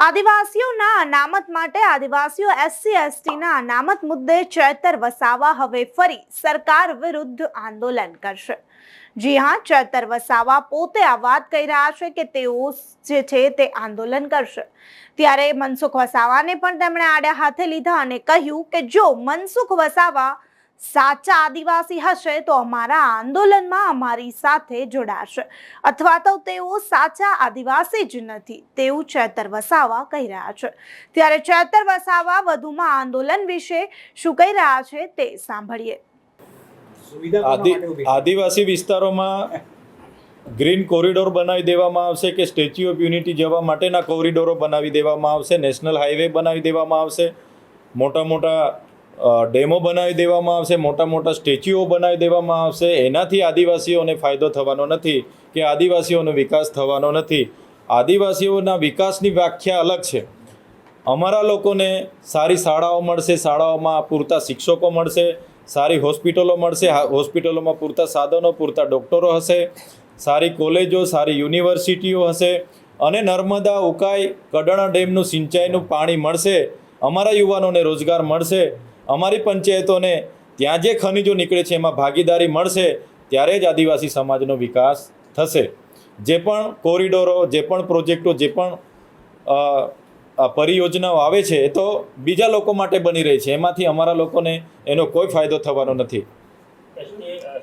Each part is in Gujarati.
આદિવાસીઓના અનામત માટે આદિવાસીઓ એસસી એસટીના અનામત મુદ્દે ચેતર વસાવા હવે ફરી સરકાર વિરુદ્ધ આંદોલન કરશે. જી હા, ચેતર વસાવા પોતે આ વાત કહી રહ્યા છે કે તેઓ જે છે તે આંદોલન કરશે. ત્યારે મનસુખ વસાવાને પણ તેમણે આડે હાથે લીધા અને કહ્યું કે જો મનસુખ વસાવા સાચા આદિવાસી હશે તો અમારા આંદોલનમાં અમારી સાથે જોડાશે. અથવા તો તેઓ સાચા આદિવાસી જ નથી તેવું ચેતર વસાવા કહી રહ્યા છે. ત્યારે ચેતર વસાવા વધુમાં આંદોલન વિશે શું કહી રહ્યા છે તે સાંભળીએ? આદિવાસી વિસ્તારોમાં ગ્રીન કોરિડોર બનાવી દેવામાં આવશે કે સ્ટેચ્યુ ઓફ યુનિટી જવા માટેના કોરિડોરો બનાવી દેવામાં આવશે નેશનલ હાઈવે બનાવી દેવામાં આવશે. મોટા મોટા ડેમો બનાવી દેવામાં આવશે, મોટા મોટા સ્ટેચ્યુઓ બનાવી દેવામાં આવશે. એનાથી આદિવાસીઓને ફાયદો થવાનો નથી કે આદિવાસીઓનો વિકાસ થવાનો નથી. આદિવાસીઓના વિકાસની વ્યાખ્યા અલગ છે. અમારા લોકોને સારી શાળાઓ મળશે, શાળાઓમાં પૂરતા શિક્ષકો મળશે, સારી હોસ્પિટલો મળશે હોસ્પિટલોમાં પૂરતા સાધનો, પૂરતા ડૉક્ટરો હશે, સારી કોલેજો, સારી યુનિવર્સિટીઓ હશે અને નર્મદા, ઉકાઈ, કડાણા ડેમનું સિંચાઈનું પાણી મળશે, અમારા યુવાનોને રોજગાર મળશે અમારી પંચાયતોને ત્યાં જે ખનિજો નીકળે છે એમાં ભાગીદારી મળશે ત્યારે જ આદિવાસી સમાજનો વિકાસ થશે. જે પણ કોરિડોરો જે પણ પ્રોજેક્ટો જે પણ પરિયોજનાઓ આવે છે એ તો બીજા લોકો માટે બની રહી છે. એમાંથી અમારા લોકોને એનો કોઈ ફાયદો થવાનો નથી.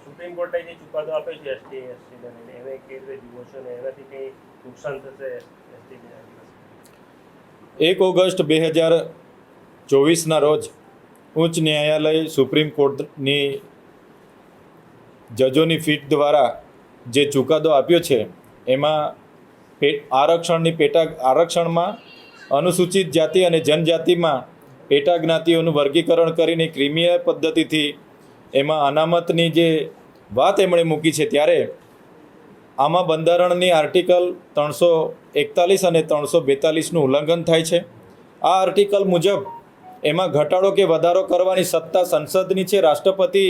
સુપ્રીમ કોર્ટે જે ચુકાદો આપ્યો છે એસટી એસટી એને કેવી રીતે જુઓ છો ને એનાથી કંઈ નુકસાન થશે એસટી એક ઓગસ્ટ બે હજાર ચોવીસના રોજ ઉચ્ચ ન્યાયાલય સુપ્રીમ કોર્ટની જજોની ફીટ દ્વારા જે ચુકાદો આપ્યો છે, એમાં આરક્ષણની પેટા, આરક્ષણમાં અનુસૂચિત જાતિ અને જનજાતિમાં પેટા જ્ઞાતિઓનું વર્ગીકરણ કરીને ક્રિમિનલ પદ્ધતિથી એમાં અનામતની જે વાત એમણે મૂકી છે ત્યારે આમાં બંધારણની આર્ટિકલ ત્રણસો એકતાલીસ અને ત્રણસો બેતાલીસનું ઉલ્લંઘન થાય છે. આ આર્ટિકલ મુજબ એમાં ઘટાડો કે વધારો કરવાની સત્તા સંસદની છે, રાષ્ટ્રપતિ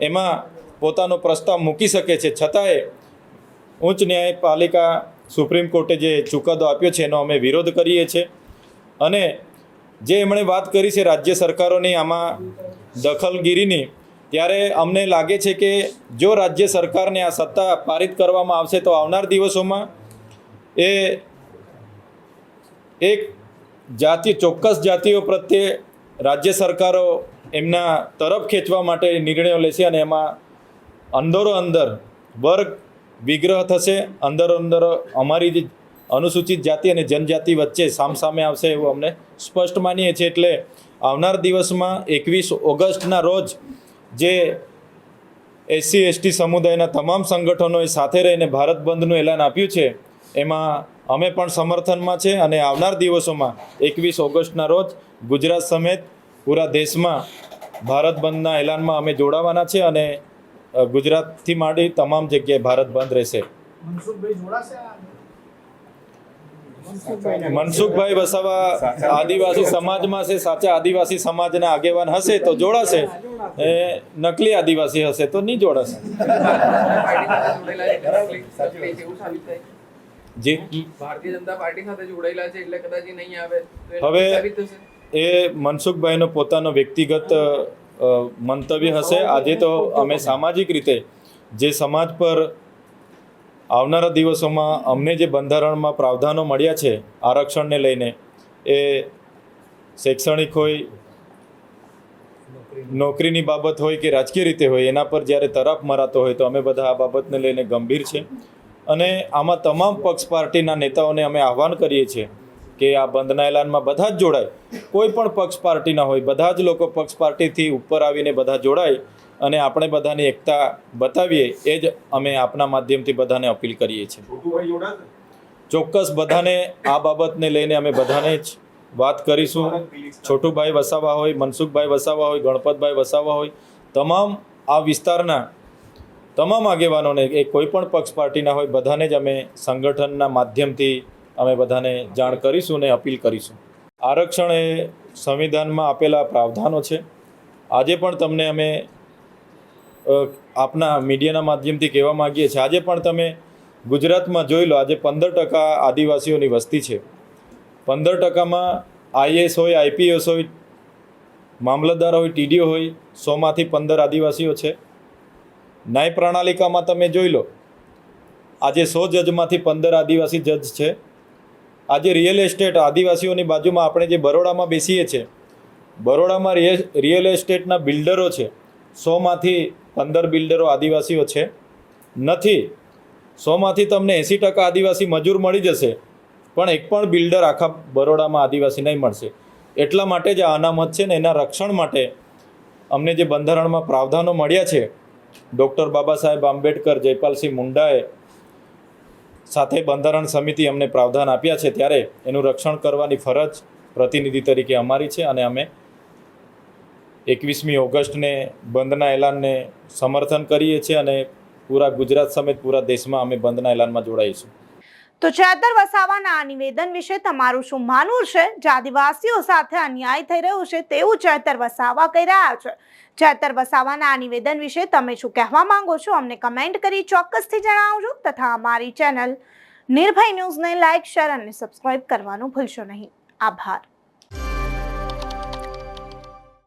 એમાં પોતાનો પ્રસ્તાવ મૂકી શકે છે. છતાંય ઉચ્ચ ન્યાયપાલિકા સુપ્રીમ કોર્ટે જે ચુકાદો આપ્યો છે, એનો અમે વિરોધ કરીએ છીએ અને જે એમણે વાત કરી છે, રાજ્ય સરકારોની આમાં દખલગીરીની, ત્યારે અમને લાગે છે કે જો રાજ્ય સરકારને આ સત્તા પારિત કરવામાં આવશે, તો આવનાર દિવસોમાં એ એક જાતિ, ચોક્કસ જાતિઓ પ્રત્યે રાજ્ય સરકારો એમના તરફ ખેંચવા માટે નિર્ણયો લેશે અને એમાં અંદરો અંદર વર્ગ વિગ્રહ થશે. અંદરો અંદર અમારી અનુસૂચિત જાતિ અને જનજાતિ વચ્ચે સામસામે આવશે એવું અમને સ્પષ્ટ માનીએ છીએ. એટલે આવનાર દિવસમાં એકવીસ ઓગસ્ટના રોજ જે એસસી, એસટી સમુદાયના તમામ સંગઠનોએ સાથે રહીને ભારત બંધનું એલાન આપ્યું છે એમાં અમે પણ સમર્થનમાં છે અને આવનાર દિવસોમાં એકવીસ ઓગસ્ટના રોજ ગુજરાત સમેત પૂરા દેશમાં ભારત બંધના એલાનમાં અમે જોડાવાના છે અને ગુજરાતથી માંડી તમામ જગ્યાએ ભારત બંધ રહેશે. મનસુખભાઈ વસાવા આદિવાસી સમાજમાં છે સાચા આદિવાસી સમાજના આગેવાન હશે તો જોડાશે. એ નકલી આદિવાસી હશે તો નહીં જોડાશે. જી. ભારતીય જનતા પાર્ટી સાથે જોડાયેલા છે એટલે કદાચ નહીં આવે હવે- એ મનસુખભાઈનો પોતાનો વ્યક્તિગત મંતવ્ય હશે. આજે તો અમે સામાજિક રીતે જે સમાજ પર આવનારા દિવસોમાં અમને જે બંધારણમાં પ્રાવધાનો મળ્યા છે આરક્ષણને લઈને એ શૈક્ષણિક હોય નોકરીની બાબત હોય કે રાજકીય રીતે હોય એના પર જ્યારે તરફ મરાતો હોય તો અમે બધા આ બાબતને લઈને ગંભીર છે. અને આમાં તમામ પક્ષ પાર્ટીના નેતાઓને અમે આહવાન કરીએ છીએ કે આ બંધના એલાનમાં બધા જ જોડાય. કોઈ પણ પક્ષ પાર્ટીના હોય બધા જ લોકો પક્ષ પાર્ટીથી ઉપર આવીને બધા જોડાય અને આપણે બધાની એકતા બતાવીએ એ જ અમે આપના માધ્યમથી બધાને અપીલ કરીએ છીએ. ચોક્કસ બધાને આ બાબતને લઈને અમે બધાને જ વાત કરીશું. છોટુભાઈ વસાવા હોય મનસુખભાઈ વસાવા હોય ગણપતભાઈ વસાવા હોય તમામ આ વિસ્તારના તમામ આગેવાનોને એ કોઈ પણ પક્ષ પાર્ટીના હોય, બધાને જ અમે સંગઠનના માધ્યમથી અમે બધાને જાણ કરીશું અને અપીલ કરીશું. આરક્ષણ એ સંવિધાનમાં આપેલા પ્રાવધાનો છે. આજે પણ તમને અમે આપના મીડિયાના માધ્યમથી કહેવા માગીએ છીએ, આજે પણ તમે ગુજરાતમાં જોઈ લો, આજે પંદર ટકા આદિવાસીઓની વસ્તી છે. પંદર ટકામાં આઈએસ હોય, આઈપીએસ હોય, મામલતદાર હોય, ટીડીઓ હોય, સોમાંથી પંદર આદિવાસીઓ છે. ન્યાય પ્રણાલિકામાં તમે જોઈ લો. આજે સો જજમાંથી પંદર આદિવાસી જજ છે. આજે રિયલ એસ્ટેટ આદિવાસીઓની બાજુમાં આપણે જે બરોડામાં બેસીએ છીએ, બરોડામાં રિયલ રિયલ એસ્ટેટના બિલ્ડરો છે. સોમાંથી પંદર બિલ્ડરો આદિવાસીઓ છે. નથી, સોમાંથી તમને એંસી ટકા આદિવાસી મજૂર મળી જશે, પણ એક પણ બિલ્ડર આખા બરોડામાં આદિવાસી નહીં મળશે. એટલા માટે જ આ અનામત છે ને એના રક્ષણ માટે અમને જે બંધારણમાં પ્રાવધાનો મળ્યા છે ડૉક્ટર બાબા સાહેબ આંબેડકર જયપાલસિંહ મુંડાએ સાથે બંધારણ સમિતિ અમને પ્રાવધાન આપ્યા છે ત્યારે એનું રક્ષણ કરવાની ફરજ પ્રતિનિધિ તરીકે અમારી છે અને અમે એકવીસમી ઓગસ્ટને બંધના એલાનને સમર્થન કરીએ છીએ અને પૂરા ગુજરાત સમેત પૂરા દેશમાં અમે બંધના એલાનમાં જોડાઈશું તો ચેતર વસાવાના આ નિવેદન વિશે તમારું શું માનવું છે? જે આદિવાસીઓ સાથે અન્યાય થઈ રહ્યો છે તેવું ચેતર વસાવા કહી રહ્યા છે. ચેતર વસાવાના આ નિવેદન વિશે તમે શું કહેવા માંગો છો? અમને કમેન્ટ કરી ચોક્કસથી જણાવજો તથા અમારી ચેનલ નિર્ભય ન્યૂઝને લાઇક શેર અને સબસ્ક્રાઇબ કરવાનું ભૂલશો નહીં. આભાર.